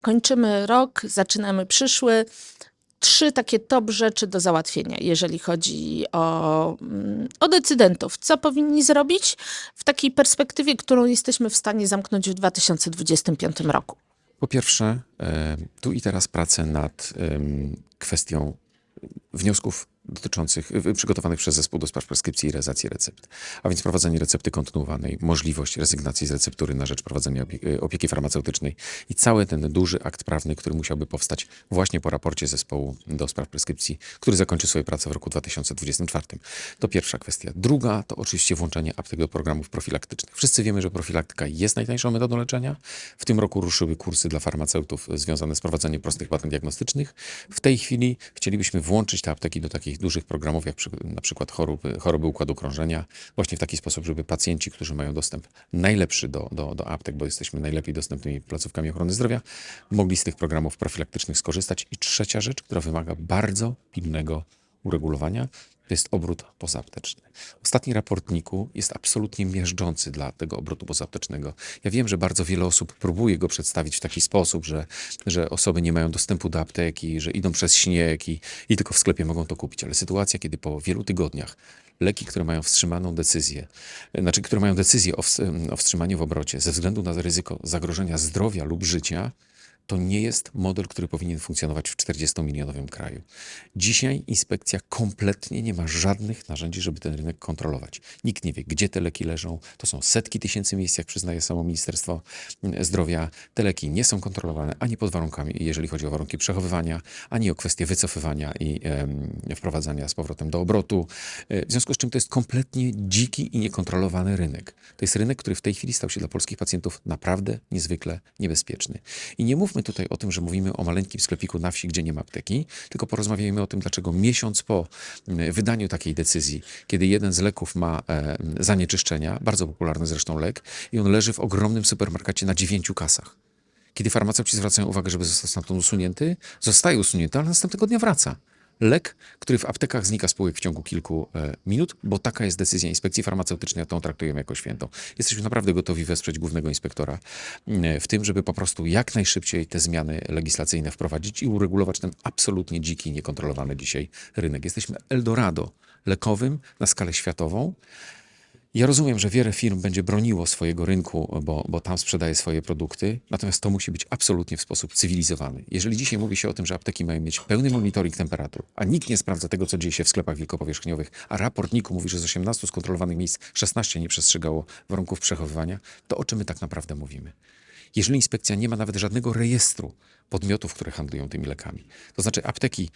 Kończymy rok, zaczynamy przyszły. Trzy takie top rzeczy do załatwienia, jeżeli chodzi o, mm, o decydentów. Co powinni zrobić w takiej perspektywie, którą jesteśmy w stanie zamknąć w 2025 roku? Po pierwsze, tu i teraz pracę nad kwestią wniosków dotyczących, y, przygotowanych przez zespół do spraw preskripcji i realizacji recept. A więc prowadzenie recepty kontynuowanej, możliwość rezygnacji z receptury na rzecz prowadzenia y, opieki farmaceutycznej i cały ten duży akt prawny, który musiałby powstać właśnie po raporcie zespołu do spraw preskrypcji, który zakończy swoją pracę w roku 2024. To pierwsza kwestia. Druga to oczywiście włączenie aptek do programów profilaktycznych. Wszyscy wiemy, że profilaktyka jest najtańszą metodą leczenia. W tym roku ruszyły kursy dla farmaceutów związane z prowadzeniem prostych badań diagnostycznych. W tej chwili chcielibyśmy włączyć te apteki do takich dużych programów, jak przy, na przykład choroby, choroby układu krążenia, właśnie w taki sposób, żeby pacjenci, którzy mają dostęp najlepszy do, do, do aptek, bo jesteśmy najlepiej dostępnymi placówkami ochrony zdrowia, mogli z tych programów profilaktycznych skorzystać. I trzecia rzecz, która wymaga bardzo pilnego uregulowania, to jest obrót pozaapteczny. Ostatni raport NIK-u jest absolutnie miażdżący dla tego obrotu pozaaptecznego. Ja wiem, że bardzo wiele osób próbuje go przedstawić w taki sposób, że, że osoby nie mają dostępu do apteki, że idą przez śnieg i, i tylko w sklepie mogą to kupić. Ale sytuacja, kiedy po wielu tygodniach leki, które mają wstrzymaną decyzję, znaczy, które mają decyzję o wstrzymaniu w obrocie ze względu na ryzyko zagrożenia zdrowia lub życia, to nie jest model, który powinien funkcjonować w 40-milionowym kraju. Dzisiaj inspekcja kompletnie nie ma żadnych narzędzi, żeby ten rynek kontrolować. Nikt nie wie, gdzie te leki leżą. To są setki tysięcy miejsc, jak przyznaje samo Ministerstwo Zdrowia. Te leki nie są kontrolowane ani pod warunkami, jeżeli chodzi o warunki przechowywania, ani o kwestie wycofywania i wprowadzania z powrotem do obrotu. E, W związku z czym to jest kompletnie dziki i niekontrolowany rynek. To jest rynek, który w tej chwili stał się dla polskich pacjentów naprawdę niezwykle niebezpieczny. I nie mówmy tutaj o tym, że mówimy o maleńkim sklepiku na wsi, gdzie nie ma apteki, tylko porozmawiajmy o tym, dlaczego miesiąc po mm, wydaniu takiej decyzji, kiedy jeden z leków ma e, zanieczyszczenia, bardzo popularny zresztą lek, i on leży w ogromnym supermarkecie na dziewięciu kasach. Kiedy farmaceuci zwracają uwagę, żeby został stamtąd usunięty, zostaje usunięty, ale następnego dnia wraca. Lek, który w aptekach znika z półek w ciągu kilku e, minut, bo taka jest decyzja inspekcji farmaceutycznej, a tą traktujemy jako świętą. Jesteśmy naprawdę gotowi wesprzeć głównego inspektora w tym, żeby po prostu jak najszybciej te zmiany legislacyjne wprowadzić i uregulować ten absolutnie dziki, niekontrolowany dzisiaj rynek. Jesteśmy Eldorado lekowym na skalę światową. Ja rozumiem, że wiele firm będzie broniło swojego rynku, bo, bo tam sprzedaje swoje produkty, natomiast to musi być absolutnie w sposób cywilizowany. Jeżeli dzisiaj mówi się o tym, że apteki mają mieć pełny monitoring temperatur, a nikt nie sprawdza tego, co dzieje się w sklepach wielkopowierzchniowych, a raport NIK-u mówi, że z 18 skontrolowanych miejsc 16 nie przestrzegało warunków przechowywania, to o czym my tak naprawdę mówimy? Jeżeli inspekcja nie ma nawet żadnego rejestru podmiotów, które handlują tymi lekami, to znaczy apteki,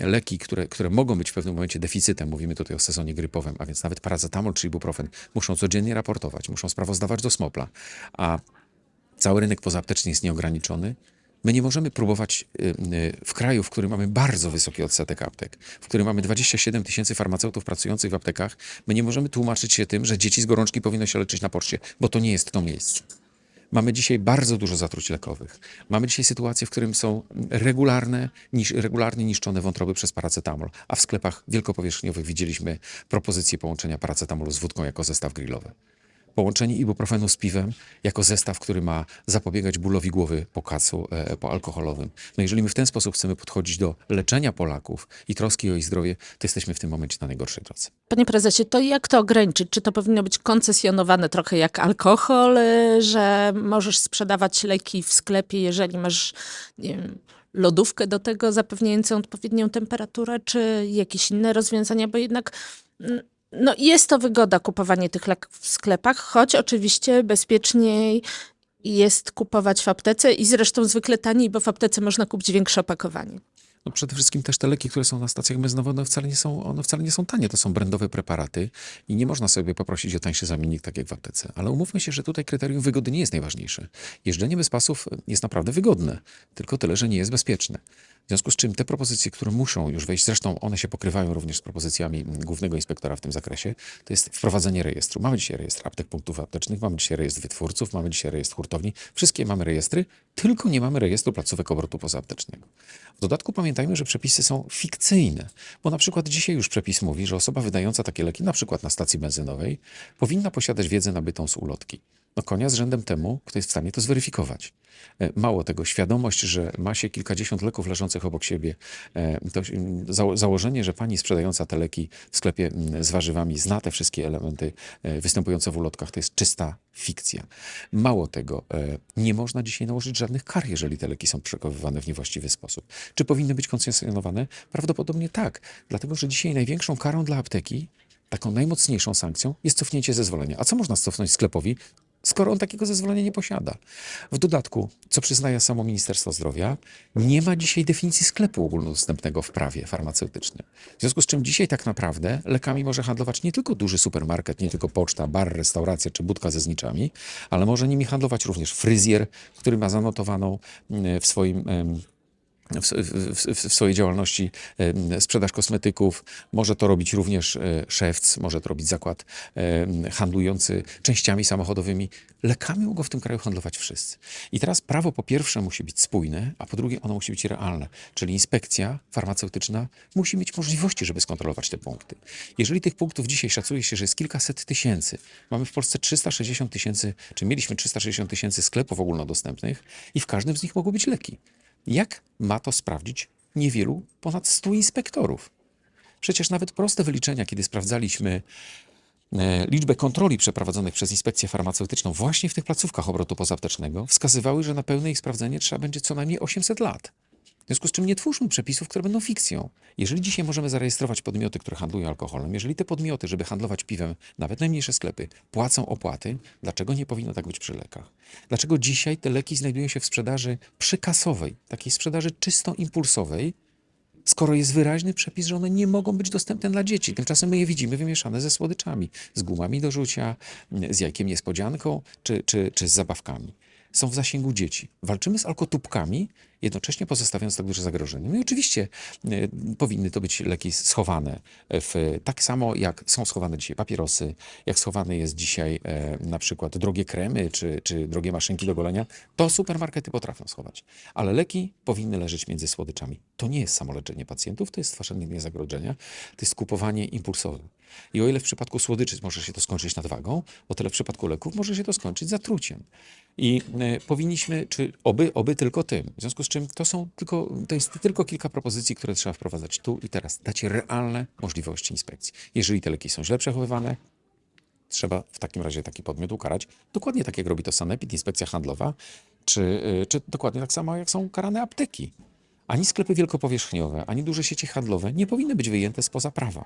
leki, które, które mogą być w pewnym momencie deficytem, mówimy tutaj o sezonie grypowym, a więc nawet paracetamol czy ibuprofen, muszą codziennie raportować, muszą sprawozdawać do SMOPLA, a cały rynek pozaapteczny jest nieograniczony, My nie możemy próbować y, w kraju, w którym mamy bardzo wysoki odsetek aptek, w którym mamy 27 tysięcy farmaceutów pracujących w aptekach, my nie możemy tłumaczyć się tym, że dzieci z gorączki powinno się leczyć na poczcie, bo to nie jest to miejsce. Mamy dzisiaj bardzo dużo zatruć lekowych. Mamy dzisiaj sytuację, w którym są regularne, niż, regularnie niszczone wątroby przez paracetamol, a w sklepach wielkopowierzchniowych widzieliśmy propozycję połączenia paracetamolu z wódką jako zestaw grillowy. Połączenie ibuprofenu z piwem jako zestaw, który ma zapobiegać bólowi głowy po kacu e, po alkoholowym. No jeżeli my w ten sposób chcemy podchodzić do leczenia Polaków i troski o ich zdrowie, to jesteśmy w tym momencie na najgorszej drodze. Panie prezesie, to jak to ograniczyć? Czy to powinno być koncesjonowane trochę jak alkohol, y, że możesz sprzedawać leki w sklepie, jeżeli masz wiem, lodówkę do tego zapewniającą odpowiednią temperaturę, czy jakieś inne rozwiązania, bo jednak mm, no, jest to wygoda kupowanie tych leków w sklepach, choć oczywiście bezpieczniej jest kupować w aptece i zresztą zwykle taniej, bo w aptece można kupić większe opakowanie. No przede wszystkim też te leki, które są na stacjach benzynowych, wcale, nie są, one wcale nie są tanie. To są brandowe preparaty i nie można sobie poprosić o tańszy zamiennik, tak jak w aptece. Ale umówmy się, że tutaj kryterium wygody nie jest najważniejsze. Jeżdżenie bez pasów jest naprawdę wygodne, tylko tyle, że nie jest bezpieczne. W związku z czym te propozycje, które muszą już wejść, zresztą one się pokrywają również z propozycjami głównego inspektora w tym zakresie, to jest wprowadzenie rejestru. Mamy dzisiaj rejestr aptek punktów aptecznych, mamy dzisiaj rejestr wytwórców, mamy dzisiaj rejestr hurtowni. Wszystkie mamy rejestry, tylko nie mamy rejestru placówek obrotu pozaaptecznego. W dodatku pamiętajmy, że przepisy są fikcyjne, bo na przykład dzisiaj już przepis mówi, że osoba wydająca takie leki, na przykład na stacji benzynowej, powinna posiadać wiedzę nabytą z ulotki. No konia z rzędem temu, kto jest w stanie to zweryfikować. E, Mało tego, świadomość, że ma się kilkadziesiąt leków leżących obok siebie, e, to zało- założenie, że pani sprzedająca te leki w sklepie z warzywami zna te wszystkie elementy e, występujące w ulotkach, to jest czysta fikcja. Mało tego, nie można dzisiaj nałożyć żadnych kar, jeżeli te leki są przechowywane w niewłaściwy sposób. Czy powinny być koncesjonowane? Prawdopodobnie tak, dlatego że dzisiaj największą karą dla apteki, taką najmocniejszą sankcją jest cofnięcie zezwolenia. A co można cofnąć sklepowi, skoro on takiego zezwolenia nie posiada? W dodatku, co przyznaje samo Ministerstwo Zdrowia, nie ma dzisiaj definicji sklepu ogólnodostępnego w prawie farmaceutycznym. W związku z czym dzisiaj tak naprawdę lekami może handlować nie tylko duży supermarket, nie tylko poczta, bar, restauracja czy budka ze zniczami, ale może nimi handlować również fryzjer, który ma zanotowaną mm, w swoim w, w, w, swojej działalności sprzedaż kosmetyków. Może to robić również e, szewc, może to robić zakład handlujący częściami samochodowymi. Lekami mogą w tym kraju handlować wszyscy. I teraz prawo po pierwsze musi być spójne, a po drugie ono musi być realne. Czyli inspekcja farmaceutyczna musi mieć możliwości, żeby skontrolować te punkty. Jeżeli tych punktów dzisiaj szacuje się, że jest kilkaset tysięcy, mamy w Polsce 360 tysięcy, czy mieliśmy 360 tysięcy sklepów ogólnodostępnych i w każdym z nich mogą być leki. Jak ma to sprawdzić niewielu, ponad 100 inspektorów? Przecież nawet proste wyliczenia, kiedy sprawdzaliśmy e, liczbę kontroli przeprowadzonych przez inspekcję farmaceutyczną właśnie w tych placówkach obrotu pozaptecznego, wskazywały, że na pełne ich sprawdzenie trzeba będzie co najmniej 800 lat. Związku z czym nie twórzmy przepisów, które będą fikcją. Jeżeli dzisiaj możemy zarejestrować podmioty, które handlują alkoholem, jeżeli te podmioty, żeby handlować piwem, nawet najmniejsze sklepy, płacą opłaty, dlaczego nie powinno tak być przy lekach? Dlaczego dzisiaj te leki znajdują się w sprzedaży przykasowej, takiej sprzedaży czysto impulsowej, skoro jest wyraźny przepis, że one nie mogą być dostępne dla dzieci. Tymczasem my je widzimy wymieszane ze słodyczami, z gumami do rzucia, z jajkiem niespodzianką czy, czy, czy z zabawkami. Są w zasięgu dzieci. Walczymy z alkotubkami, jednocześnie pozostawiając tak duże zagrożenie. No i oczywiście y, powinny to być leki schowane w, tak samo jak są schowane dzisiaj papierosy, jak schowane jest dzisiaj e, na przykład drogie kremy czy, czy drogie maszynki do golenia, to supermarkety potrafią schować. Ale leki powinny leżeć między słodyczami. To nie jest samoleczenie pacjentów, to jest stwarzanie zagrożenia, to jest kupowanie impulsowe. I o ile w przypadku słodyczy może się to skończyć nadwagą, o tyle w przypadku leków może się to skończyć zatruciem. I e, powinniśmy, czy oby, oby tylko tym. W związku z czym to są tylko, to jest tylko kilka propozycji, które trzeba wprowadzać tu i teraz. Dać realne możliwości inspekcji. Jeżeli te leki są źle przechowywane, trzeba w takim razie taki podmiot ukarać. Dokładnie tak jak robi to Sanepid, Inspekcja Handlowa, czy, y, czy dokładnie tak samo jak są karane apteki. Ani sklepy wielkopowierzchniowe, ani duże sieci handlowe nie powinny być wyjęte spoza prawa.